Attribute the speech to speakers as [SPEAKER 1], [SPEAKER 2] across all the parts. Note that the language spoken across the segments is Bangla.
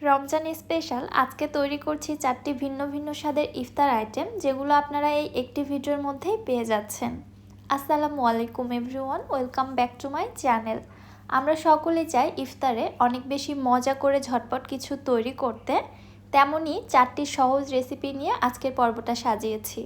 [SPEAKER 1] রমজান স্পেশাল আজকে তৈরি করছি চারটি ভিন্ন ভিন্ন স্বাদের ইফতার আইটেম যেগুলো আপনারা এই একটি ভিডিওর মধ্যেই পেয়ে যাচ্ছেন। আসসালামু আলাইকুম everyone welcome back to my channel আমরা সকলে চাই ইফতারে অনেক বেশি মজা করে ঝটপট কিছু তৈরি করতে। তেমনই চারটি সহজ রেসিপি নিয়ে আজকের পর্বটা সাজিয়েছি।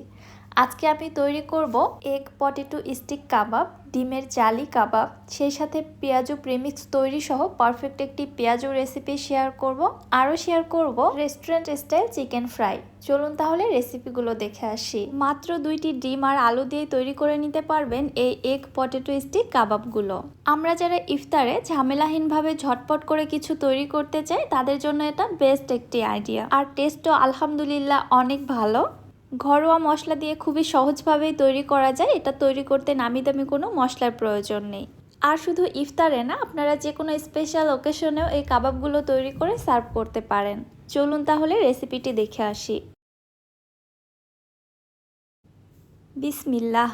[SPEAKER 1] আজকে আমি তৈরি করব এগ পটেটো স্টিক কাবাব, ডিমের জালি কাবাব, সেই সাথে পেঁয়াজু প্রেমিক্স তৈরি সহ পারফেক্ট একটি পেঁয়াজু রেসিপি শেয়ার করব। আরও শেয়ার করব রেস্টুরেন্ট স্টাইল চিকেন ফ্রাই চলুন তাহলে রেসিপিগুলো দেখে আসি। মাত্র দুইটি ডিম আর আলু দিয়ে তৈরি করে নিতে পারবেন এই এগ পটেটো স্টিক কাবাবগুলো আমরা যারা ইফতারে ঝামেলাহীনভাবে ঝটপট করে কিছু তৈরি করতে চাই, তাদের জন্য এটা বেস্ট একটি আইডিয়া আর টেস্টও আলহামদুলিল্লাহ অনেক ভালো। ঘরোয়া মশলা দিয়ে খুবই সহজভাবেই তৈরি করা যায়। এটা তৈরি করতে নামি দামি কোনো মশলার প্রয়োজন নেই। আর শুধু ইফতারে না, আপনারা যে কোনো স্পেশাল ওকেশনেও এই কাবাবগুলো তৈরি করে সার্ভ করতে পারেন। চলুন তাহলে রেসিপিটি দেখে আসি। বিসমিল্লাহ।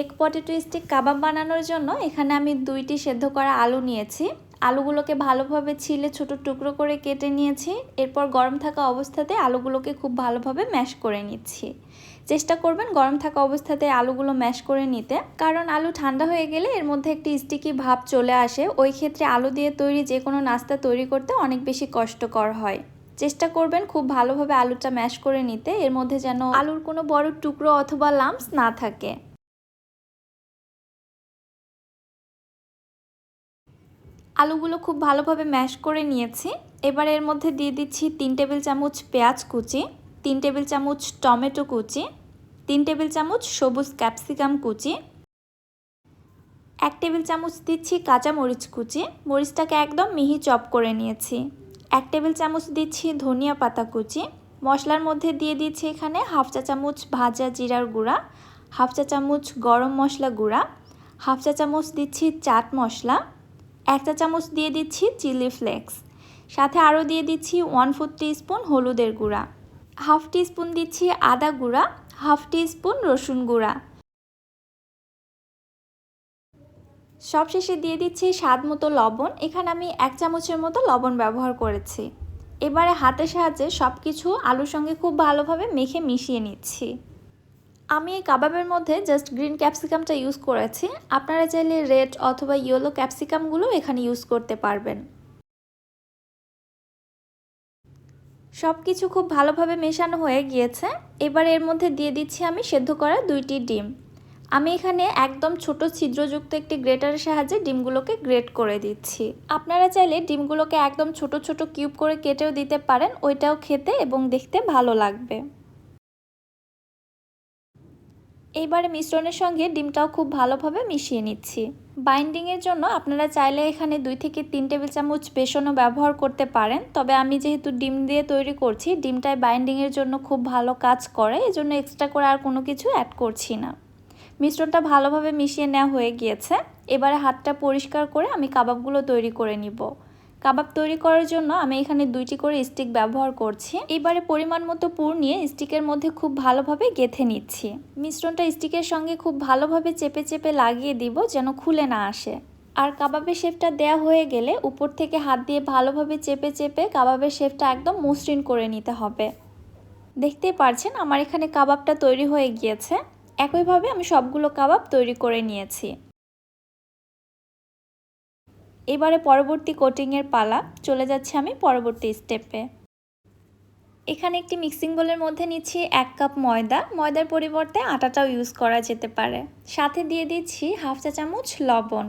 [SPEAKER 1] এক পটেটো স্টিক কাবাব বানানোর জন্য এখানে আমি দুইটি সেদ্ধ করা আলু নিয়েছি। আলুগুলোকে ভালোভাবে ছিলে ছোট টুকরো করে কেটে নিয়েছি। এরপর গরম থাকা অবস্থাতে আলুগুলোকে খুব ভালোভাবে ম্যাশ করে নিচ্ছি। চেষ্টা করবেন গরম থাকা অবস্থাতে আলুগুলো ম্যাশ করে নিতে। কারণ আলু ঠান্ডা হয়ে গেলে এর মধ্যে একটি স্টিকি ভাব চলে আসে। ওই ক্ষেত্রে আলু দিয়ে তৈরি যে কোনো নাস্তা তৈরি করতে অনেক বেশি কষ্টকর হয়। চেষ্টা করবেন খুব ভালোভাবে আলুটা ম্যাশ করে নিতে। এর মধ্যে যেন আলুর কোনো বড় টুকরো অথবা লাম্পস না থাকে। আলুগুলো খুব ভালোভাবে ম্যাশ করে নিয়েছি। এবার এর মধ্যে দিয়ে দিচ্ছি তিন টেবিল চামচ পেঁয়াজ কুচি, তিন টেবিল চামচ টমেটো কুচি, তিন টেবিল চামচ সবুজ ক্যাপসিকাম কুচি, এক টেবিল চামচ দিচ্ছি কাঁচা মরিচ কুচি। মরিচটাকে একদম মিহি চপ করে নিয়েছি। এক টেবিল চামচ দিচ্ছি ধনিয়া পাতা কুচি। মশলার মধ্যে দিয়ে দিচ্ছি এখানে হাফ চা চামচ ভাজা জিরার গুঁড়া, হাফ চা চামচ গরম মশলা গুঁড়া, হাফ চা চামচ দিচ্ছি চাট মশলা এক চা চামচ দিয়ে দিচ্ছি চিলি ফ্লেক্স। সাথে আরও দিয়ে দিচ্ছি ওয়ান ফোর স্পুন হলুদের গুঁড়া। হাফ স্পুন দিচ্ছি আদা গুঁড়া, হাফ স্পুন রসুন গুঁড়া। সবশেষে দিয়ে দিচ্ছি স্বাদ মতো লবণ। এখানে আমি এক চামচের মতো লবণ ব্যবহার করেছি। এবারে হাতের সাহায্যে সব কিছু আলুর সঙ্গে খুব ভালোভাবে মেখে মিশিয়ে নিচ্ছি। আমি এই কাবাবের মধ্যে জাস্ট গ্রিন ক্যাপসিকামটা ইউজ করেছি। আপনারা চাইলে রেড অথবা ইয়েলো ক্যাপসিকামগুলো এখানে ইউজ করতে পারবেন। সব কিছু খুব ভালোভাবে মেশানো হয়ে গিয়েছে। এবার এর মধ্যে দিয়ে দিচ্ছি আমি সেদ্ধ করা দুইটি ডিম। আমি এখানে একদম ছোট ছিদ্রযুক্ত একটি গ্রেটারের সাহায্যে ডিমগুলোকে গ্রেট করে দিচ্ছি। আপনারা চাইলে ডিমগুলোকে একদম ছোট ছোট কিউব করে কেটেও দিতে পারেন, ওইটাও খেতে এবং দেখতে ভালো লাগবে। এইবারে মিশ্রণের সঙ্গে ডিমটাও খুব ভালোভাবে মিশিয়ে নিচ্ছি। বাইন্ডিংয়ের জন্য আপনারা চাইলে এখানে দুই থেকে তিন টেবিল চামচ বেসনও ব্যবহার করতে পারেন। তবে আমি যেহেতু ডিম দিয়ে তৈরি করছি, ডিমটায় বাইন্ডিংয়ের জন্য খুব ভালো কাজ করে, এজন্য এক্সট্রা করে আর কোনো কিছু অ্যাড করছি না। মিশ্রণটা ভালোভাবে মিশিয়ে নেওয়া হয়ে গিয়েছে। এবারে হাতটা পরিষ্কার করে আমি কাবাবগুলো তৈরি করে নিব। কাবাব তৈরি করার জন্য আমি এখানে দুইটি করে স্টিক ব্যবহার করছি। এবারে পরিমাণ মতো পুর নিয়ে স্টিকের মধ্যে খুব ভালোভাবে গেথে নিচ্ছি। মিশ্রণটা স্টিকের সঙ্গে খুব ভালোভাবে চেপে চেপে লাগিয়ে দিব যেন খুলে না আসে। আর কাবাবের শেপটা দেয়া হয়ে গেলে উপর থেকে হাত দিয়ে ভালোভাবে চেপে চেপে কাবাবের শেপটা একদম মসৃণ করে নিতে হবে। দেখতেই পারছেন আমার এখানে কাবাবটা তৈরি হয়ে গিয়েছে। একইভাবে আমি সবগুলো কাবাব তৈরি করে নিয়েছি। এবারে পরবর্তী কোটিংয়ের পালা, চলে যাচ্ছে আমি পরবর্তী স্টেপে। এখানে একটি মিক্সিং বোলের মধ্যে নিচ্ছি এক কাপ ময়দা। ময়দার পরিবর্তে আটাটাও ইউজ করা যেতে পারে। সাথে দিয়ে দিচ্ছি হাফ চা চামচ লবণ।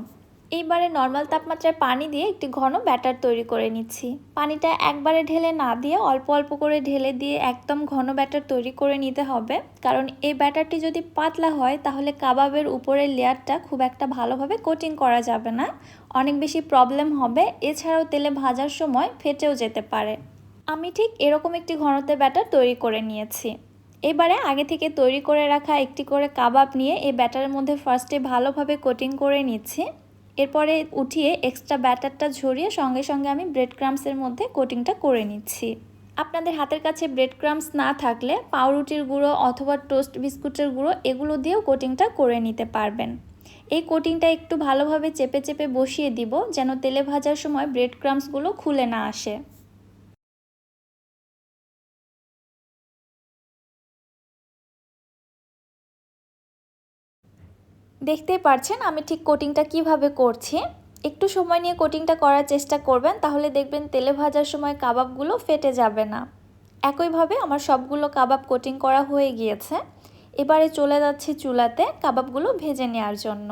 [SPEAKER 1] এইবারে নর্মাল তাপমাত্রায় পানি দিয়ে একটি ঘন ব্যাটার তৈরি করে নিচ্ছি। পানিটা একবারে ঢেলে না দিয়ে অল্প অল্প করে ঢেলে দিয়ে একদম ঘন ব্যাটার তৈরি করে নিতে হবে। কারণ এই ব্যাটারটি যদি পাতলা হয়, তাহলে কাবাবের উপরের লেয়ারটা খুব একটা ভালোভাবে কোটিং করা যাবে না। অনেক বেশি প্রবলেম হবে, এছাড়াও তেলে ভাজার সময় ফেটেও যেতে পারে। আমি ঠিক এরকম একটি ঘনত্বের ব্যাটার তৈরি করে নিয়েছি। এবারে আগে থেকে তৈরি করে রাখা একটি করে কাবাব নিয়ে এই ব্যাটারের মধ্যে ফার্স্টে ভালোভাবে কোটিং করে নিচ্ছি। এরপরে উঠিয়ে এক্সট্রা ব্যাটারটা ঝরিয়ে সঙ্গে সঙ্গে আমি ব্রেড ক্রামসের মধ্যে কোটিংটা করে নিচ্ছি। আপনাদের হাতের কাছে ব্রেড ক্রামস না থাকলে পাউরুটির গুঁড়ো অথবা টোস্ট বিস্কুটের গুঁড়ো এগুলো দিয়েও কোটিংটা করে নিতে পারবেন। এই কোটিংটা একটু ভালোভাবে চেপে চেপে বসিয়ে দিব যেন তেলে ভাজার সময় ব্রেড ক্রামসগুলো খুলে না আসে। দেখতেই পারছেন আমি ঠিক কোটিংটা কীভাবে করছি। একটু সময় নিয়ে কোটিংটা করার চেষ্টা করবেন, তাহলে দেখবেন তেলে ভাজার সময় কাবাবগুলো ফেটে যাবে না। একইভাবে আমার সবগুলো কাবাব কোটিং করা হয়ে গিয়েছে। এবারে চলে যাচ্ছি চুলাতে কাবাবগুলো ভেজে নেওয়ার জন্য।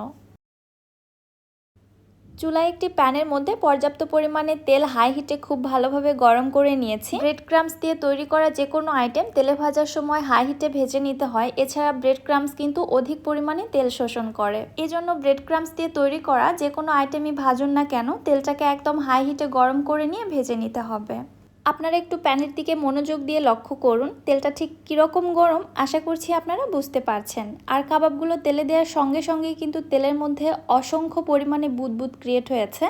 [SPEAKER 1] চুলায় একটি প্যানের মধ্যে পর্যাপ্ত পরিমাণে তেল হাই হিটে খুব ভালোভাবে গরম করে নিয়েছি। ব্রেড ক্রামস দিয়ে তৈরি করা যে কোনো আইটেম তেলে ভাজার সময় হাই হিটে ভেজে নিতে হয়। এছাড়া ব্রেড ক্রামস কিন্তু অধিক পরিমাণে তেল শোষণ করে। এজন্য ব্রেড ক্রামস দিয়ে তৈরি করা যে কোনো আইটেমই ভাজুন না কেন, তেলটাকে একদম হাই হিটে গরম করে নিয়ে ভেজে নিতে হবে। আপনারা একটু প্যানের দিকে মনোযোগ দিয়ে লক্ষ্য করুন। তেলটা ঠিক কীরকম গরম আশা করছি আপনারা বুঝতে পারছেন। আর কাবাবগুলো তেলে দেওয়ার সঙ্গে সঙ্গেই কিন্তু তেলের মধ্যে অসংখ্য পরিমাণে বুদবুদ ক্রিয়েট হয়েছে।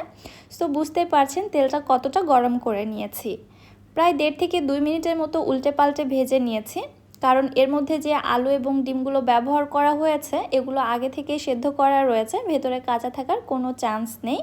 [SPEAKER 1] সো বুঝতে পারছেন তেলটা কতটা গরম করে নিয়েছি। প্রায় দেড় থেকে দুই মিনিটের মতো উল্টে পাল্টে ভেজে নিয়েছি। কারণ এর মধ্যে যে আলু এবং ডিমগুলো ব্যবহার করা হয়েছে, এগুলো আগে থেকে সেদ্ধ করা রয়েছে, ভেতরে কাঁচা থাকার কোনো চান্স নেই।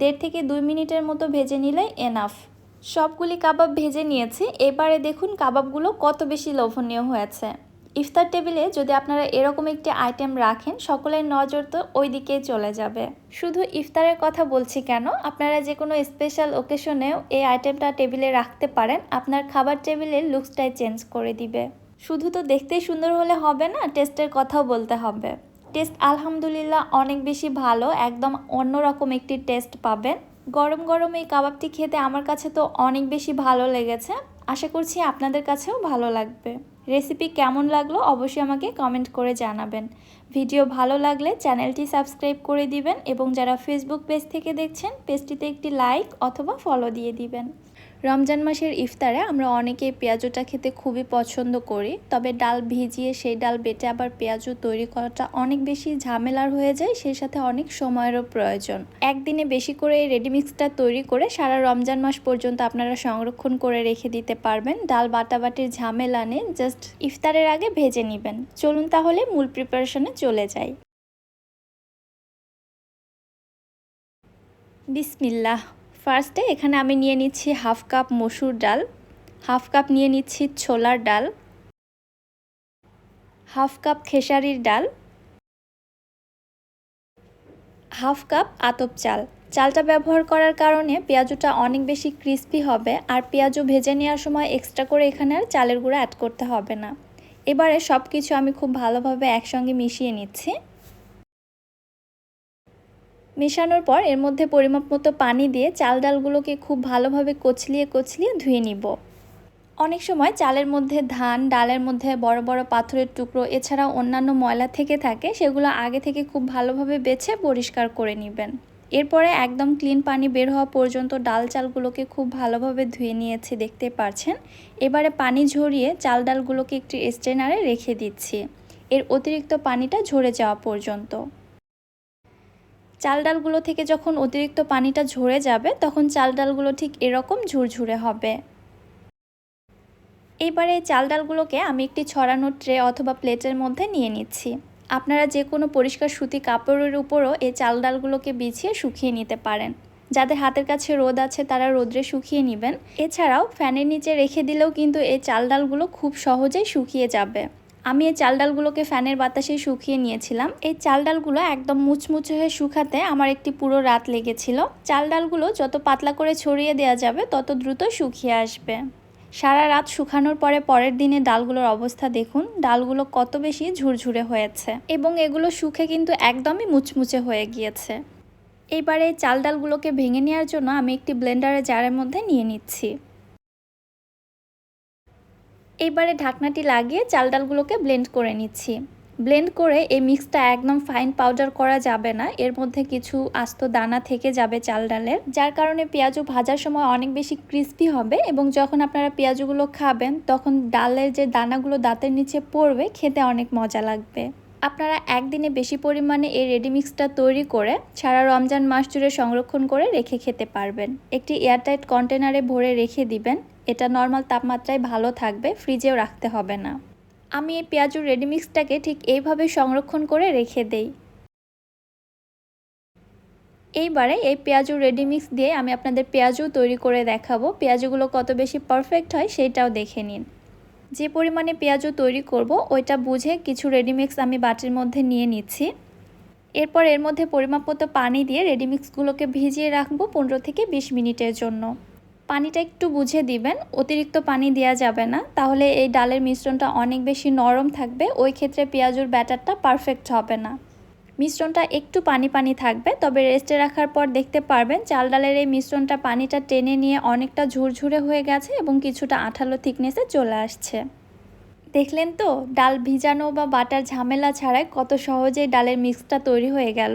[SPEAKER 1] দেড় থেকে দুই মিনিটের মতো ভেজে নিলেই এনাফ সবগুলি কাবাব ভেজে নিয়েছি। এবারে দেখুন কাবাবগুলো কত বেশি লোভনীয় হয়েছে। ইফতার টেবিলে যদি আপনারা এরকম একটি আইটেম রাখেন, সকলের নজর তো ওই দিকেই চলে যাবে। শুধু ইফতারের কথা বলছি কেন? আপনারা যে কোনো স্পেশাল ওকেশনেও এই আইটেমটা টেবিলে রাখতে পারেন। আপনার খাবার টেবিলের লুকসটাই চেঞ্জ করে দিবে। শুধু তো দেখতেই সুন্দর হলে হবে না, টেস্টের কথাও বলতে হবে। টেস্ট আলহামদুলিল্লাহ অনেক বেশি ভালো, একদম অন্যরকম একটি টেস্ট পাবেন। গরম গরম এই কাবাবটি খেতে আমার কাছে তো অনেক বেশি ভালো লেগেছে। আশা করছি আপনাদের কাছেও ভালো লাগবে। রেসিপি কেমন লাগল অবশ্যই আমাকে কমেন্ট করে জানাবেন। ভিডিও ভালো লাগলে চ্যানেলটি সাবস্ক্রাইব করে দিবেন এবং যারা ফেসবুক পেজ থেকে দেখছেন পেজটিতে একটি লাইক অথবা ফলো দিয়ে দিবেন। রমজান মাসের ইফতারে আমরা অনেকেই পেঁয়াজুটা খেতে খুবই পছন্দ করি, তবে ডাল ভিজিয়ে সেই ডাল বেটে আবার পেঁয়াজু তৈরি করাটা অনেক বেশি ঝামেলার হয়ে যায়, সেই সাথে অনেক সময়েরও প্রয়োজন। একদিনে বেশি করে এই রেডিমিক্সটা তৈরি করে সারা রমজান মাস পর্যন্ত আপনারা সংরক্ষণ করে রেখে দিতে পারবেন। ডাল বাটাবাটির ঝামেলা নেই জাস্ট ইফতারের আগে ভেজে নেবেন। চলুন তাহলে মূল প্রিপারেশনে চলে যাই। বিসমিল্লাহ। ফার্স্টে এখানে আমি নিয়ে নিচ্ছি হাফ কাপ মসুর ডাল হাফ কাপ নিয়ে নিচ্ছি ছোলার ডাল হাফ কাপ খেসারির ডাল হাফ কাপ আতপ চাল। চালটা ব্যবহার করার কারণে পেঁয়াজুটা অনেক বেশি ক্রিস্পি হবে আর পেঁয়াজু ভেজে নেওয়ার সময় এক্সট্রা করে এখানে আর চালের গুঁড়ো অ্যাড করতে হবে না। এবারে সব কিছু আমি খুব ভালোভাবে একসঙ্গে মিশিয়ে নিচ্ছি। মেশানোর পর এর মধ্যে পরিমাপ মতো পানি দিয়ে চাল ডালগুলোকে খুব ভালোভাবে কচলিয়ে কচলিয়ে ধুয়ে নিব। অনেক সময় চালের মধ্যে ধান, ডালের মধ্যে বড় বড় পাথরের টুকরো এছাড়াও অন্যান্য ময়লা থেকে থাকে, সেগুলো আগে থেকে খুব ভালোভাবে বেছে পরিষ্কার করে নেবেন। এরপরে একদম ক্লিন পানি বের হওয়া পর্যন্ত ডাল চালগুলোকে খুব ভালোভাবে ধুয়ে নিয়েছি, দেখতে পারছেন? এবারে পানি ঝরিয়ে চাল ডালগুলোকে একটি স্ট্রেনারে রেখে দিচ্ছি। এর অতিরিক্ত পানিটা ঝরে যাওয়া পর্যন্ত। চাল ডালগুলো থেকে যখন অতিরিক্ত পানিটা ঝরে যাবে, তখন চাল ডালগুলো ঠিক এরকম ঝুরঝুরে হবে। এবারে চাল ডালগুলোকে আমি একটি ছড়ানো ট্রে অথবা প্লেটের মধ্যে নিয়ে নিচ্ছি। আপনারা যে কোনো পরিষ্কার সুতি কাপড়ের উপরও এই চাল ডালগুলোকে বিছিয়ে শুকিয়ে নিতে পারেন। যাদের হাতের কাছে রোদ আছে, তারা রোদ্রে শুকিয়ে নেবেন। এছাড়াও ফ্যানের নিচে রেখে দিলেও কিন্তু এই চাল ডালগুলো খুব সহজেই শুকিয়ে যাবে। আমি এই চাল ডালগুলোকে ফ্যানের বাতাসে শুকিয়ে নিয়েছিলাম। এই চাল ডালগুলো একদম মুচমুচে হয়ে শুকাতে আমার একটি পুরো রাত লেগেছিল। চাল ডালগুলো যত পাতলা করে ছড়িয়ে দেওয়া যাবে, তত দ্রুত শুকিয়ে আসবে। সারা রাত শুকানোর পরে পরের দিনে ডালগুলোর অবস্থা দেখুন, ডালগুলো কত বেশি ঝুরঝুরে হয়েছে। এবং এগুলো শুকে কিন্তু একদমই মুচমুচে হয়ে গিয়েছে। এইবারে চাল ডালগুলোকে ভেঙে নেওয়ার জন্য আমি একটি ব্লেন্ডারের জারের মধ্যে নিয়ে নিচ্ছি। এইবারে ঢাকনাটি লাগিয়ে চাল ডালগুলোকে ব্লেন্ড করে নিচ্ছি। ব্লেন্ড করে এই মিক্সটা একদম ফাইন পাউডার করা যাবে না, এর মধ্যে কিছু আস্ত দানা থেকে যাবে চাল ডালের যার কারণে পেঁয়াজু ভাজার সময় অনেক বেশি ক্রিস্পি হবে এবং যখন আপনারা পেঁয়াজুগুলো খাবেন, তখন ডালের যে দানাগুলো দাঁতের নিচে পড়বে, খেতে অনেক মজা লাগবে। আপনারা একদিনে বেশি পরিমাণে এই রেডি মিক্সটা তৈরি করে সারা রমজান মাস জুড়ে সংরক্ষণ করে রেখে খেতে পারবেন। একটি এয়ারটাইট কন্টেনারে ভরে রেখে দিবেন। এটা নর্মাল তাপমাত্রায় ভালো থাকবে ফ্রিজেও রাখতে হবে না। আমি এই পেঁয়াজুর রেডিমিক্সটাকে ঠিক এইভাবে সংরক্ষণ করে রেখে দেই। এইবারে এই পেঁয়াজু রেডিমিক্স দিয়ে আমি আপনাদের পেঁয়াজু তৈরি করে দেখাবো। পেঁয়াজুগুলো কত বেশি পারফেক্ট হয় সেইটাও দেখে নিন। যে পরিমাণে পেঁয়াজু তৈরি করব, ওইটা বুঝে কিছু রেডিমিক্স আমি বাটির মধ্যে নিয়ে নিচ্ছি। এরপর এর মধ্যে পরিমাপ মতো পানি দিয়ে রেডিমিক্সগুলোকে ভিজিয়ে রাখব পনেরো থেকে বিশ মিনিটের জন্য। পানিটা একটু বুঝে দিবেন, অতিরিক্ত পানি দেওয়া যাবে না। তাহলে এই ডালের মিশ্রণটা অনেক বেশি নরম থাকবে, ওই ক্ষেত্রে পেঁয়াজুর ব্যাটারটা পারফেক্ট হবে না। মিশ্রণটা একটু পানি পানি থাকবে, তবে রেস্টে রাখার পর দেখতে পারবেন চাল ডালের এই মিশ্রণটা পানিটা টেনে নিয়ে অনেকটা ঝুরঝুরে হয়ে গেছে এবং কিছুটা আঠালো থিকনেসে চলে আসছে। দেখলেন তো, ডাল ভিজানো বা বাটার ঝামেলা ছাড়াই কত সহজেই ডালের মিক্সটা তৈরি হয়ে গেল।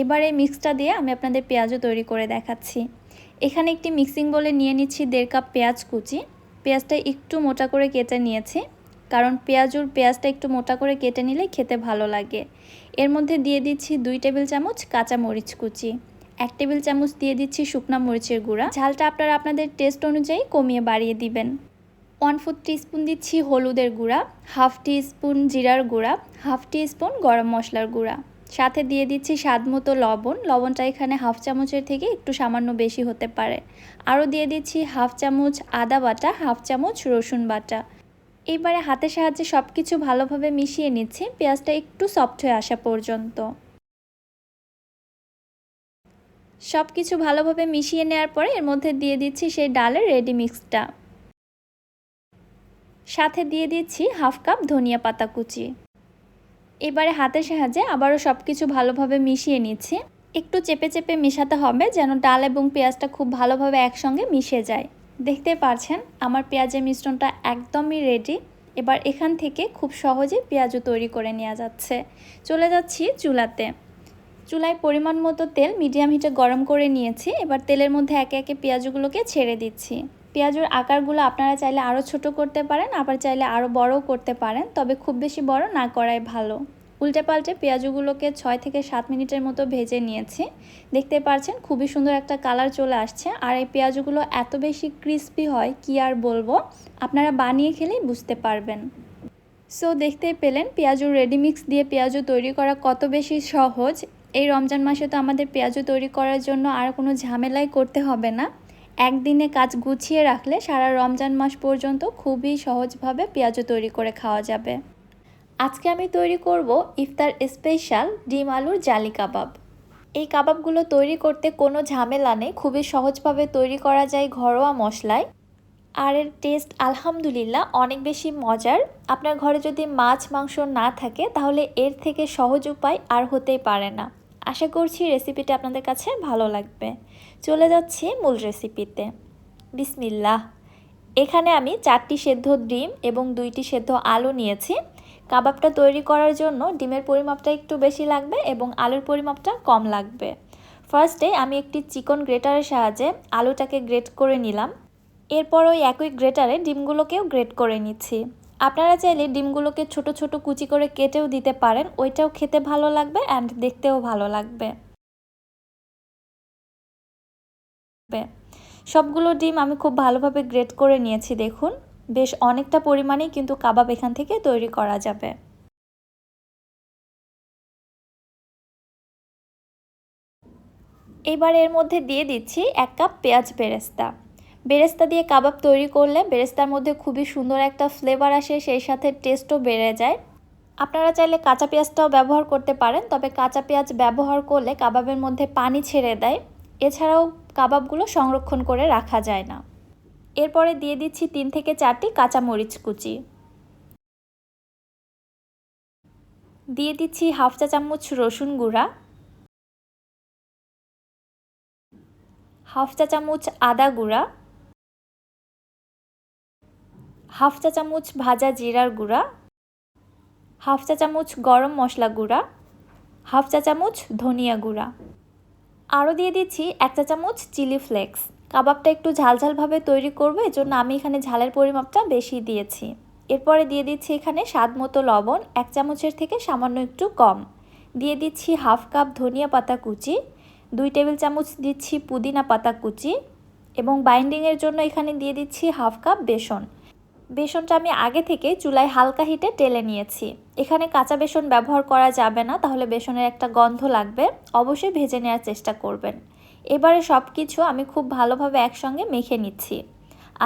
[SPEAKER 1] এবার এই মিক্সটা দিয়ে আমি আপনাদের পেঁয়াজও তৈরি করে দেখাচ্ছি। এখানে একটি মিক্সিং বলে নিয়ে নিচ্ছি দেড় কাপ পেঁয়াজ কুচি। পেঁয়াজটা একটু মোটা করে কেটে নিয়েছি, কারণ পেঁয়াজুর পেঁয়াজটা একটু মোটা করে কেটে নিলে খেতে ভালো লাগে। এর মধ্যে দিয়ে দিচ্ছি দুই টেবিল চামচ কাঁচা মরিচ কুচি, এক টেবিল চামচ দিয়ে দিচ্ছি শুকনা মরিচের গুঁড়া। ঝালটা আপনারা আপনাদের টেস্ট অনুযায়ী কমিয়ে বাড়িয়ে দিবেন। ওয়ান ফোর স্পুন দিচ্ছি হলুদের গুঁড়া, হাফ টি স্পুন জিরার গুঁড়া, হাফ টি স্পুন গরম মশলার গুঁড়া। সাথে দিয়ে দিচ্ছি স্বাদ মতো লবণ। লবণটা এখানে হাফ চামচের থেকে একটু সামান্য বেশি হতে পারে। আরও দিয়ে দিচ্ছি হাফ চামচ আদা বাটা, হাফ চামচ রসুন বাটা। এইবারে হাতের সাহায্যে সব কিছু ভালোভাবে মিশিয়ে নিচ্ছি। পেঁয়াজটা একটু সফট হয়ে আসা পর্যন্ত। সব কিছু ভালোভাবে মিশিয়ে নেওয়ার পরে এর মধ্যে দিয়ে দিচ্ছি সেই ডালের রেডি মিক্সটা সাথে দিয়ে দিচ্ছি হাফ কাপ ধনিয়া পাতা কুচি। এবারে হাতের সাহায্যে আবারও সব কিছু ভালোভাবে মিশিয়ে নিচ্ছি। একটু চেপে চেপে মেশাতে হবে যেন ডাল এবং পেঁয়াজটা খুব ভালোভাবে একসঙ্গে মিশে যায়। দেখতে পারছেন, আমার পেঁয়াজের মিশ্রণটা একদমই রেডি এবার এখান থেকে খুব সহজে পেঁয়াজও তৈরি করে নেওয়া যাচ্ছে। চলে যাচ্ছি চুলাতে। চুলায় পরিমাণ মতো তেল মিডিয়াম হিটে গরম করে নিয়েছি। এবার তেলের মধ্যে একে একে পেঁয়াজগুলোকে ছেড়ে দিচ্ছি। পেঁয়াজের আকারগুলো আপনারা চাইলে আরও ছোট করতে পারেন, আবার চাইলে আরও বড়ও করতে পারেন, তবে খুব বেশি বড় না করাই ভালো। উল্টে পাল্টে পেঁয়াজগুলোকে ছয় থেকে সাত মিনিটের মতো ভেজে নিয়েছি। দেখতে পাচ্ছেন খুবই সুন্দর একটা কালার চলে আসছে, আর এই পেঁয়াজগুলো এত বেশি ক্রিস্পি হয় কি আর বলব, আপনারা বানিয়ে খেলেই বুঝতে পারবেন। সো দেখতেই পেলেন পেঁয়াজুর রেডিমিক্স দিয়ে পেঁয়াজু তৈরি করা কত বেশি সহজ। এই রমজান মাসে তো আমাদের পেঁয়াজু তৈরি করার জন্য আর কোনো ঝামেলাই করতে হবে না। একদিনে কাজ গুছিয়ে রাখলে সারা রমজান মাস পর্যন্ত খুবই সহজভাবে পেঁয়াজু তৈরি করে খাওয়া যাবে। আজকে আমি তৈরি করব ইফতার স্পেশাল ডিম আলুর জালি কাবাব। এই কাবাবগুলো তৈরি করতে কোনো ঝামেলা নেই, খুবই সহজভাবে তৈরি করা যায় ঘরোয়া মশলায়। আর এর টেস্ট আলহামদুলিল্লাহ অনেক বেশি মজার। আপনার ঘরে যদি মাছ, মাংস না থাকে তাহলে এর থেকে সহজ উপায় আর হতেই পারে না। আশা করছি রেসিপিটা আপনাদের কাছে ভালো লাগবে। চলে যাচ্ছি মূল রেসিপিতে বিসমিল্লাহ। এখানে আমি চারটি সেদ্ধ ডিম এবং দুইটি সেদ্ধ আলু নিয়েছি। কাবাবটা তৈরি করার জন্য ডিমের পরিমাপটা একটু বেশি লাগবে এবং আলুর পরিমাপটা কম লাগবে। ফার্স্টে আমি একটি চিকন গ্রেটারের সাহায্যে আলুটাকে গ্রেট করে নিলাম। এরপর ওই একই গ্রেটারে ডিমগুলোকেও গ্রেট করে নিচ্ছি। আপনারা চাইলে ডিমগুলোকে ছোট ছোট কুচি করে কেটেও দিতে পারেন। ওইটাও খেতে ভালো লাগবে অ্যান্ড দেখতেও ভালো লাগবে। সবগুলো ডিম আমি খুব ভালোভাবে গ্রেট করে নিয়েছি, দেখুন। বেশ অনেকটা পরিমাণেই কিন্তু কাবাব এখান থেকে তৈরি করা যাবে। এবার এর মধ্যে দিয়ে দিচ্ছি এক কাপ পেঁয়াজ বেরেস্তা। বেরেস্তা দিয়ে কাবাব তৈরি করলে বেরেস্তার মধ্যে খুবই সুন্দর একটা ফ্লেভার আসে, সেই সাথে টেস্টও বেড়ে যায়। আপনারা চাইলে কাঁচা পেঁয়াজটাও ব্যবহার করতে পারেন, তবে কাঁচা পেঁয়াজ ব্যবহার করলে কাবাবের মধ্যে পানি ছেড়ে দেয়। এছাড়াও কাবাবগুলো সংরক্ষণ করে রাখা যায় না। এরপরে দিয়ে দিচ্ছি তিন থেকে চারটি কাঁচা মরিচ কুচি। দিয়ে দিচ্ছি হাফ চা চামচ রসুন গুঁড়া। হাফ চা চামচ আদা গুঁড়া। হাফ চা চামচ ভাজা জিরার গুঁড়া, হাফ চা চামচ গরম মশলা গুঁড়া, হাফ চা চামচ ধনিয়া গুঁড়া। আরও দিয়ে দিচ্ছি এক চা চামচ চিলি ফ্লেক্স। কাবাবটা একটু ঝালঝালভাবে তৈরি করব, এজন্য আমি এখানে ঝালের পরিমাপটা বেশি দিয়েছি। এরপরে দিয়ে দিচ্ছি এখানে স্বাদ মতো লবণ, এক চামচের থেকে সামান্য একটু কম। দিয়ে দিচ্ছি হাফ কাপ ধনিয়া পাতা কুচি, দুই টেবিল চামচ দিচ্ছি পুদিনা পাতা কুচি এবং বাইন্ডিংয়ের জন্য এখানে দিয়ে দিচ্ছি হাফ কাপ বেসন। বেসনটা আমি আগে থেকে চুলায় হালকা হিটে টেলে নিয়েছি। এখানে কাঁচা বেসন ব্যবহার করা যাবে না, তাহলে বেসনের একটা গন্ধ লাগবে। অবশ্যই ভেজে নেওয়ার চেষ্টা করবেন। এবারে সব কিছু আমি খুব ভালোভাবে একসঙ্গে মেখে নিচ্ছি।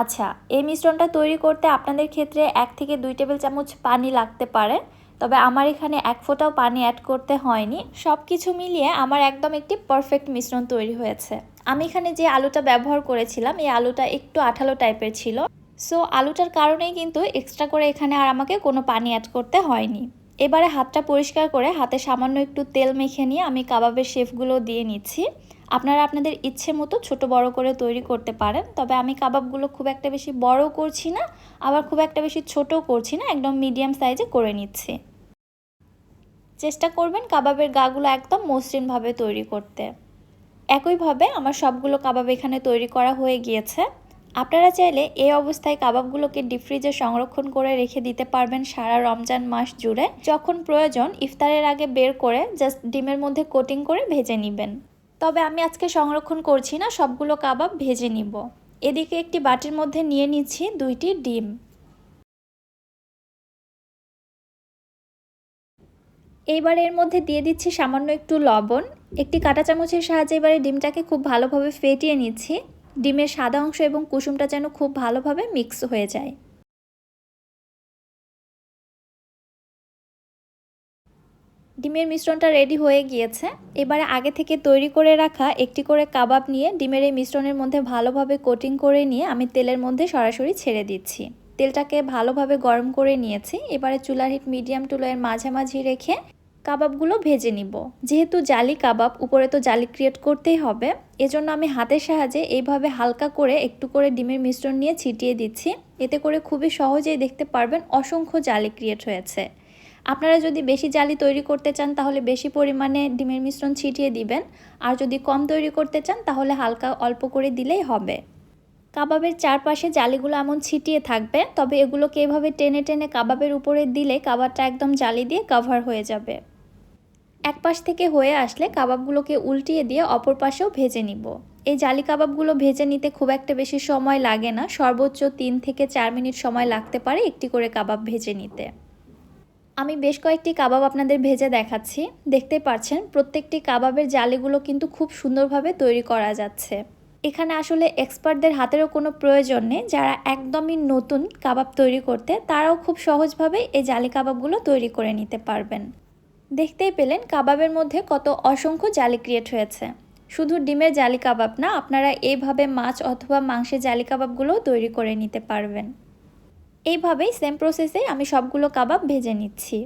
[SPEAKER 1] আচ্ছা এই মিশ্রণটা তৈরি করতে আপনাদের ক্ষেত্রে এক থেকে দুই টেবিল চামচ পানি লাগতে পারে, তবে আমার এখানে এক ফোঁটাও পানি অ্যাড করতে হয়নি। সব কিছু মিলিয়ে আমার একদম একটি পারফেক্ট মিশ্রণ তৈরি হয়েছে। আমি এখানে যে আলুটা ব্যবহার করেছিলাম, এই আলুটা একটু আঠালো টাইপের ছিল। সো আলুটার কারণেই কিন্তু এক্সট্রা করে এখানে আর আমাকে কোনো পানি অ্যাড করতে হয়নি। এবারে হাতটা পরিষ্কার করে হাতে সামান্য একটু তেল মেখে নিয়ে আমি কাবাবের শেফগুলো দিয়ে নিচ্ছি। আপনারা আপনাদের ইচ্ছে মতো ছোট বড় করে তৈরি করতে পারেন, তবে আমি কাবাবগুলো খুব একটা বেশি বড় করছি না, আবার খুব একটা বেশি ছোটও করছি না, একদম মিডিয়াম সাইজে করে নিচ্ছি। চেষ্টা করবেন কাবাবের গাগুলো একদম মসৃণভাবে তৈরি করতে। একইভাবে আমার সবগুলো কাবাব এখানে তৈরি করা হয়ে গিয়েছে। আপনারা চাইলে এই অবস্থায় কাবাবগুলোকে ডিপ ফ্রিজে সংরক্ষণ করে রেখে দিতে পারবেন সারা রমজান মাস জুড়ে। যখন প্রয়োজন, ইফতারের আগে বের করে জাস্ট ডিমের মধ্যে কোটিং করে ভেজে নেবেন। তবে আমি আজকে সংরক্ষণ করছি না, সবগুলো কাবাব ভেজে নিব। এদিকে একটি বাটির মধ্যে নিয়ে নিচ্ছি দুইটি ডিম। এইবার এর মধ্যে দিয়ে দিচ্ছি সামান্য একটু লবণ। একটি কাঁটা চামচের সাহায্যে এবারে ডিমটাকে খুব ভালোভাবে ফেটিয়ে নিচ্ছি। ডিমের সাদা অংশ এবং কুসুমটা যেন খুব ভালোভাবে মিক্স হয়ে যায়। ডিমের মিশ্রণটা রেডি হয়ে গিয়েছে। এবারে আগে থেকে তৈরি করে রাখা একটি করে কাবাব নিয়ে ডিমের এই মিশ্রণের মধ্যে ভালোভাবে কোটিং করে নিয়ে আমি তেলের মধ্যে সরাসরি ছেড়ে দিচ্ছি। তেলটাকে ভালোভাবে গরম করে নিয়েছি। এবারে চুলার হিট মিডিয়াম টু লোয়ের মাঝামাঝি রেখে কাবাবগুলো ভেজে নিব। যেহেতু জালি কাবাব, উপরে তো জালি ক্রিয়েট করতেই হবে, এজন্য আমি হাতের সাহায্যে এইভাবে হালকা করে একটু করে ডিমের মিশ্রণ নিয়ে ছিটিয়ে দিচ্ছি। এতে করে খুবই সহজেই দেখতে পারবেন অসংখ্য জালি ক্রিয়েট হয়েছে। আপনারা যদি বেশি জালি তৈরি করতে চান, তাহলে বেশি পরিমাণে ডিমের মিশ্রণ ছিটিয়ে দিবেন। আর যদি কম তৈরি করতে চান, তাহলে হালকা অল্প করে দিলেই হবে। কাবাবের চারপাশে জালিগুলো এমন ছিটিয়ে থাকবে, তবে এগুলোকে এভাবে টেনে টেনে কাবাবের উপরে দিলে কাবাবটা একদম জালি দিয়ে কভার হয়ে যাবে। এক পাশ থেকে হয়ে আসলে কাবাবগুলোকে উল্টিয়ে দিয়ে অপর পাশেও ভেজে নিব। এই জালি কাবাবগুলো ভেজে নিতে খুব একটা বেশি সময় লাগে না, সর্বোচ্চ তিন থেকে চার মিনিট সময় লাগতে পারে একটি করে কাবাব ভেজে নিতে। আমি বেশ কয়েকটি কাবাব আপনাদের ভেজে দেখাচ্ছি। দেখতে পাচ্ছেন, প্রত্যেকটি কাবাবের জালিগুলো কিন্তু খুব সুন্দরভাবে তৈরি করা যাচ্ছে। এখানে আসলে এক্সপার্টদের হাতেরও কোনো প্রয়োজন নেই। যারা একদমই নতুন কাবাব তৈরি করতে, তারাও খুব সহজভাবে এই জালি কাবাবগুলো তৈরি করে নিতে পারবেন। দেখতেই পেলেন কাবাবের মধ্যে কত অসংখ্য জালি ক্রিয়েট হয়েছে। শুধু ডিমের জালি কাবাব না, আপনারা এইভাবে মাছ অথবা মাংসের জালি কাবাবগুলোও তৈরি করে নিতে পারবেন। এইভাবেই সেম প্রসেসে আমি সবগুলো কাবাব ভেজে নিচ্ছি।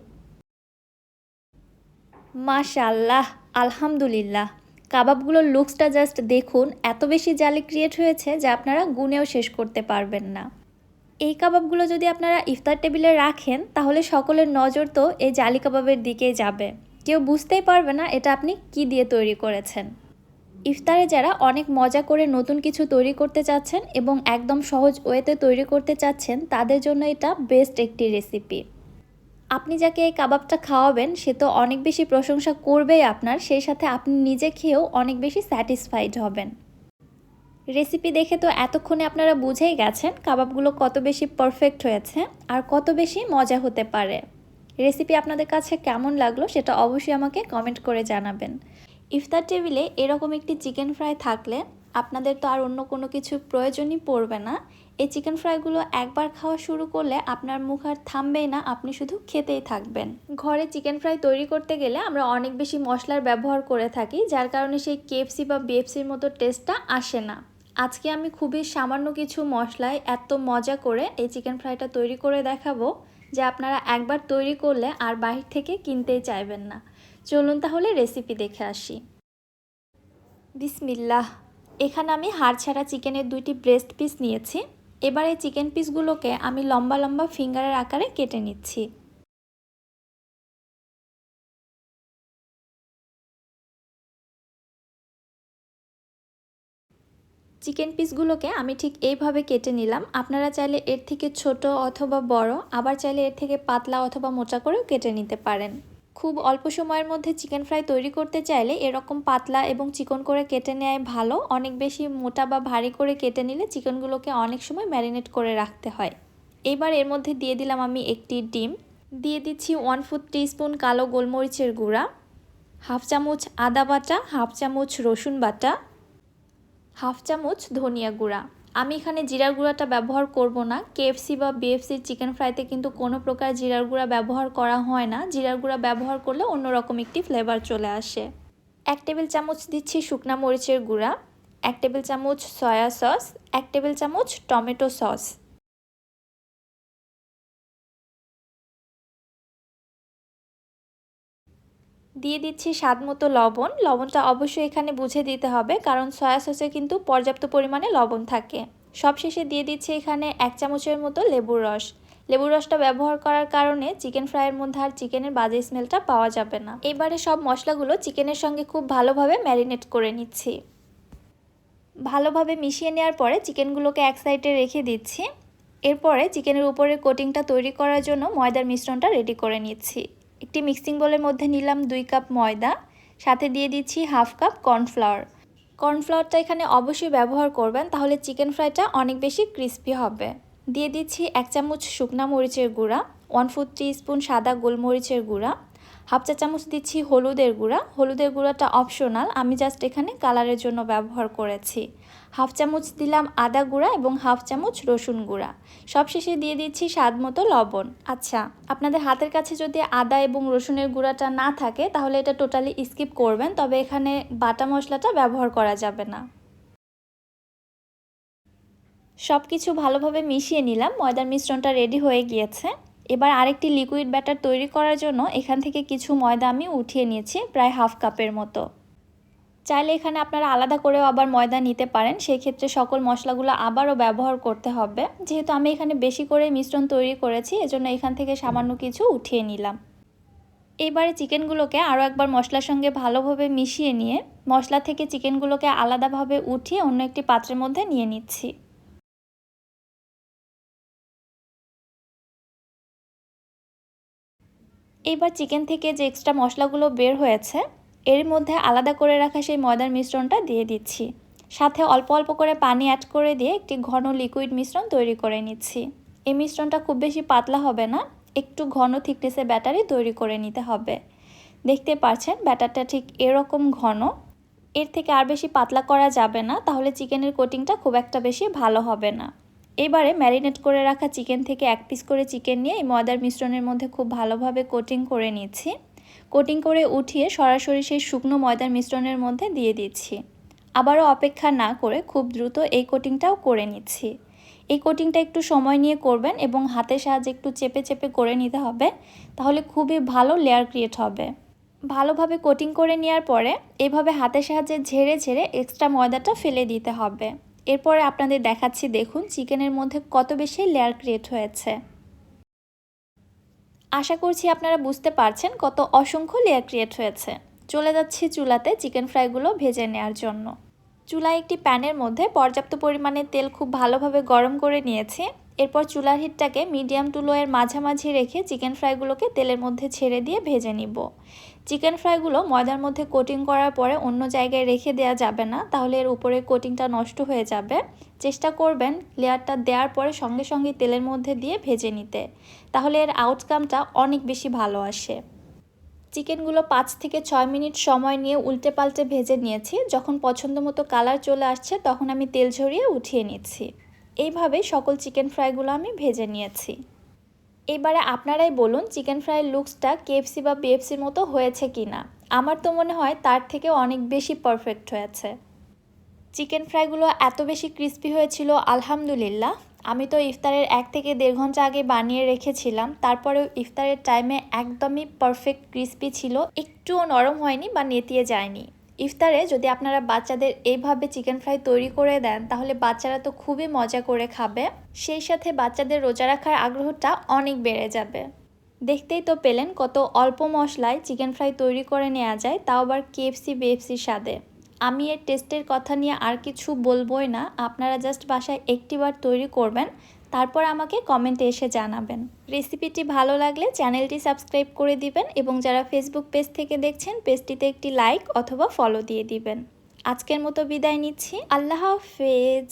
[SPEAKER 1] মাশাল্লাহ আলহামদুলিল্লাহ। কাবাবগুলোর লুকসটা জাস্ট দেখুন, এত বেশি জালি ক্রিয়েট হয়েছে যে আপনারা গুনেও শেষ করতে পারবেন না। এই কাবাবগুলো যদি আপনারা ইফতার টেবিলে রাখেন, তাহলে সকলের নজর তো এই জালি কাবাবের দিকেই যাবে। কেউ বুঝতেই পারবে না এটা আপনি কি দিয়ে তৈরি করেছেন। ইফতারে যারা অনেক মজা করে নতুন কিছু তৈরি করতে চাচ্ছেন এবং একদম সহজ ওয়েতে তৈরি করতে চাচ্ছেন, তাদের জন্য এটা বেস্ট একটি রেসিপি। আপনি যাকে এই কাবাবটা খাওয়াবেন, সে তো অনেক বেশি প্রশংসা করবেই আপনার, সেই সাথে আপনি নিজে খেয়েও অনেক বেশি স্যাটিসফাইড হবেন। রেসিপি দেখে তো এতক্ষণে আপনারা বুঝেই গেছেন কাবাবগুলো কত বেশি পারফেক্ট হয়েছে আর কত বেশি মজা হতে পারে। রেসিপি আপনাদের কাছে কেমন লাগল সেটা অবশ্যই আমাকে কমেন্ট করে জানাবেন। ইফতার টেবিলে এরকম একটি চিকেন ফ্রাই থাকলে আপনাদের তো আর অন্য কোনো কিছু প্রয়োজনই পড়বে না। এই চিকেন ফ্রাইগুলো একবার খাওয়া শুরু করলে আপনার মুখ আর থামবেই না, আপনি শুধু খেতেই থাকবেন। ঘরে চিকেন ফ্রাই তৈরি করতে গেলে আমরা অনেক বেশি মশলার ব্যবহার করে থাকি, যার কারণে সেই কেএফসি বা বিএফসির মতো টেস্টটা আসে না। আজকে আমি খুবই সামান্য কিছু মশলায় এত মজা করে এই চিকেন ফ্রাইটা তৈরি করে দেখাবো যে আপনারা একবার তৈরি করলে আর বাহির থেকে কিনতেই চাইবেন না। চলুন তাহলে রেসিপি দেখে আসি। বিসমিল্লাহ। এখানে আমি হাড় ছাড়া চিকেনের দুইটি ব্রেস্ট পিস নিয়েছি। এবার এই চিকেন পিসগুলোকে আমি লম্বা লম্বা ফিঙ্গারের আকারে কেটে নিচ্ছি। চিকেন পিসগুলোকে আমি ঠিক এইভাবে কেটে নিলাম। আপনারা চাইলে এর থেকে ছোট অথবা বড়, আবার চাইলে এর থেকে পাতলা অথবা মোটা করেও কেটে নিতে পারেন। খুব অল্প সময়ের মধ্যে চিকেন ফ্রাই তৈরি করতে চাইলে এরকম পাতলা এবং চিকন করে কেটে নেয় ভালো। অনেক বেশি মোটা বা ভারী করে কেটে নিলে চিকেনগুলোকে অনেক সময় ম্যারিনেট করে রাখতে হয়। এইবার এর মধ্যে দিয়ে দিলাম আমি একটি ডিম। দিয়ে দিচ্ছি ওয়ান ফুট টিস্পুন কালো গোলমরিচের গুঁড়া, হাফ চামচ আদা বাটা, হাফ চামচ রসুন বাটা হাফ চামচ ধনিয়া গুঁড়া। আমি এখানে জিরার গুঁড়াটা ব্যবহার করব না। কেএফসি বা বিএফসির চিকেন ফ্রাইতে কিন্তু কোনো প্রকার জিরার গুঁড়া ব্যবহার করা হয় না। জিরার গুঁড়া ব্যবহার করলে অন্যরকম একটি ফ্লেভার চলে আসে। এক টেবিল চামচ দিচ্ছি শুকনা মরিচের গুঁড়া, এক টেবিল চামচ সয়া সস, এক টেবিল চামচ টমেটো সস। দিয়ে দিচ্ছি স্বাদ মতো লবণ। লবণটা অবশ্যই এখানে বুঝে দিতে হবে, কারণ সয়া সসে কিন্তু পর্যাপ্ত পরিমাণে লবণ থাকে। সবশেষে দিয়ে দিচ্ছি এখানে এক চামচের মতো লেবুর রস। লেবুর রসটা ব্যবহার করার কারণে চিকেন ফ্রাইয়ের মধ্যে আর চিকেনের বাজে স্মেলটা পাওয়া যাবে না। এবারে সব মশলাগুলো চিকেনের সঙ্গে খুব ভালোভাবে ম্যারিনেট করে নিচ্ছি। ভালোভাবে মিশিয়ে নেওয়ার পরে চিকেনগুলোকে এক সাইডে রেখে দিচ্ছি। এরপরে চিকেনের উপরে কোটিংটা তৈরি করার জন্য ময়দার মিশ্রণটা রেডি করে নিচ্ছি। একটি মিক্সিং বোলের মধ্যে নিলাম দুই কাপ ময়দা, সাথে দিয়ে দিচ্ছি হাফ কাপ কর্নফ্লাওয়ার। কর্নফ্লাওয়ারটা এখানে অবশ্যই ব্যবহার করবেন, তাহলে চিকেন ফ্রাইটা অনেক বেশি ক্রিস্পি হবে। দিয়ে দিচ্ছি এক চামচ শুকনা মরিচের গুঁড়া, ওয়ান ফোর স্পুন সাদা গোলমরিচের গুঁড়া, হাফ চা চামচ দিচ্ছি হলুদের গুঁড়া। হলুদের গুঁড়াটা অপশনাল, আমি জাস্ট এখানে কালারের জন্য ব্যবহার করেছি। হাফ চামচ দিলাম আদা গুঁড়া এবং হাফ চামচ রসুন গুঁড়া। সবশেষে দিয়ে দিচ্ছি স্বাদ মতো লবণ। আচ্ছা আপনাদের হাতের কাছে যদি আদা এবং রসুনের গুঁড়াটা না থাকে, তাহলে এটা টোটালি স্কিপ করবেন, তবে এখানে বাটা মশলাটা ব্যবহার করা যাবে না। সব কিছু ভালোভাবে মিশিয়ে নিলাম, ময়দার মিশ্রণটা রেডি হয়ে গিয়েছে। এবার আরেকটি লিকুইড ব্যাটার তৈরি করার জন্য এখান থেকে কিছু ময়দা আমি উঠিয়ে নিয়েছি, প্রায় হাফ কাপের মতো। চাইলে এখানে আপনারা আলাদা করেও আবার ময়দা নিতে পারেন। সেই ক্ষেত্রে সকল মশলাগুলো আবারও ব্যবহার করতে হবে। যেহেতু আমি এখানে বেশি করে মিশ্রণ তৈরি করেছি, এজন্য এখান থেকে সামান্য কিছু উঠিয়ে নিলাম। এইবারে চিকেনগুলোকে আরও একবার মশলার সঙ্গে ভালোভাবে মিশিয়ে নিয়ে, মশলা থেকে চিকেনগুলোকে আলাদাভাবে উঠিয়ে অন্য একটি পাত্রের মধ্যে নিয়ে নিচ্ছি। এইবার চিকেন থেকে যে এক্সট্রা মশলাগুলো বের হয়েছে এর মধ্যে আলাদা করে রাখা সেই ময়দার মিশ্রণটা দিয়ে দিচ্ছি। সাথে অল্প অল্প করে পানি অ্যাড করে দিয়ে একটি ঘন লিকুইড মিশ্রণ তৈরি করে নিচ্ছি। এই মিশ্রণটা খুব বেশি পাতলা হবে না, একটু ঘন থিকনেসের ব্যাটারি তৈরি করে নিতে হবে। দেখতে পাচ্ছেন, ব্যাটারটা ঠিক এরকম ঘন। এর থেকে আর বেশি পাতলা করা যাবে না, তাহলে চিকেনের কোটিংটা খুব একটা বেশি ভালো হবে না। এবারে ম্যারিনেট করে রাখা চিকেন থেকে এক পিস করে চিকেন নিয়ে এই ময়দার মিশ্রণের মধ্যে খুব ভালোভাবে কোটিং করে নিচ্ছি। কোটিং করে উঠিয়ে সরাসরি সেই শুকনো ময়দার মিশ্রণের মধ্যে দিয়ে দিচ্ছি। আবারও অপেক্ষা না করে খুব দ্রুত এই কোটিংটাও করে নিচ্ছি। এই কোটিংটা একটু সময় নিয়ে করবেন এবং হাতের সাহায্যে একটু চেপে চেপে করে নিতে হবে, তাহলে খুবই ভালো লেয়ার ক্রিয়েট হবে। ভালোভাবে কোটিং করে নেওয়ার পরে এভাবে হাতের সাহায্যে ঝেড়ে ঝেড়ে এক্সট্রা ময়দাটা ফেলে দিতে হবে। এরপরে আপনাদের দেখাচ্ছি দেখুন চিকেনের মধ্যে কত বেশি লেয়ার ক্রিয়েট হয়েছে। আশা করছি আপনারা বুঝতে পারছেন কত অসংখ্য লেয়ার ক্রিয়েট হয়েছে। চলে যাচ্ছি চুলাতে চিকেন ফ্রাইগুলো ভেজে নেওয়ার জন্য। চুলায় একটি প্যানের মধ্যে পর্যাপ্ত পরিমাণে তেল খুব ভালোভাবে গরম করে নিয়েছি। এরপর চুলার হিটটাকে মিডিয়াম টুলোয়ের মাঝামাঝি রেখে চিকেন ফ্রাইগুলোকে তেলের মধ্যে ছেড়ে দিয়ে ভেজে নিব। চিকেন ফ্রাইগুলো ময়দার মধ্যে কোটিং করার পরে অন্য জায়গায় রেখে দেওয়া যাবে না, তাহলে এর উপরে কোটিংটা নষ্ট হয়ে যাবে। চেষ্টা করবেন লেয়ারটা দেওয়ার পরে সঙ্গে সঙ্গে তেলের মধ্যে দিয়ে ভেজে নিতে, তাহলে এর আউটকামটা অনেক বেশি ভালো আসে। চিকেনগুলো পাঁচ থেকে ছয় মিনিট সময় নিয়ে উল্টে পাল্টে ভেজে নিয়েছি, যখন পছন্দ মতো কালার চলে আসছে তখন আমি তেল ঝরিয়ে উঠিয়ে নিচ্ছি। এইভাবেই সকল চিকেন ফ্রাইগুলো আমি ভেজে নিয়েছি। এবারে আপনারাই বলুন চিকেন ফ্রাইয়ের লুকসটা কেএফসি বা বিএফসির মতো হয়েছে কি না আমার তো মনে হয় তার থেকে অনেক বেশি পারফেক্ট হয়েছে। চিকেন ফ্রাইগুলো এত বেশি ক্রিস্পি হয়েছিল, আলহামদুলিল্লাহ। আমি তো ইফতারের এক থেকে দেড় ঘণ্টা আগে বানিয়ে রেখেছিলাম। তারপরেও ইফতারের টাইমে একদমই পারফেক্ট ক্রিস্পি ছিল। একটুও নরম হয়নি বা নেতিয়ে যায়নি। ইফতারে যদি আপনারা বাচ্চাদের এইভাবে চিকেন ফ্রাই তৈরি করে দেন, তাহলে বাচ্চারা তো খুবই মজা করে খাবে। সেই সাথে বাচ্চাদের রোজা রাখার আগ্রহটা অনেক বেড়ে যাবে। দেখতেই তো পেলেন কত অল্প মশলায় চিকেন ফ্রাই তৈরি করে নেওয়া যায়, তাও আবার কেএফসি বিএফসি স্বাদে। আমি এর টেস্টের কথা নিয়ে আর কিছু বলবোই না, আপনারা জাস্ট বাসায় একটিবার তৈরি করবেন তারপর আমাকে কমেন্টে এসে জানাবেন। রেসিপিটি ভালো লাগলে চ্যানেলটি সাবস্ক্রাইব করে দিবেন এবং যারা ফেসবুক পেজ থেকে দেখছেন, পেজটিতে একটি লাইক অথবা ফলো দিয়ে দিবেন। আজকের মতো বিদায় নিচ্ছি। আল্লাহ হাফেজ।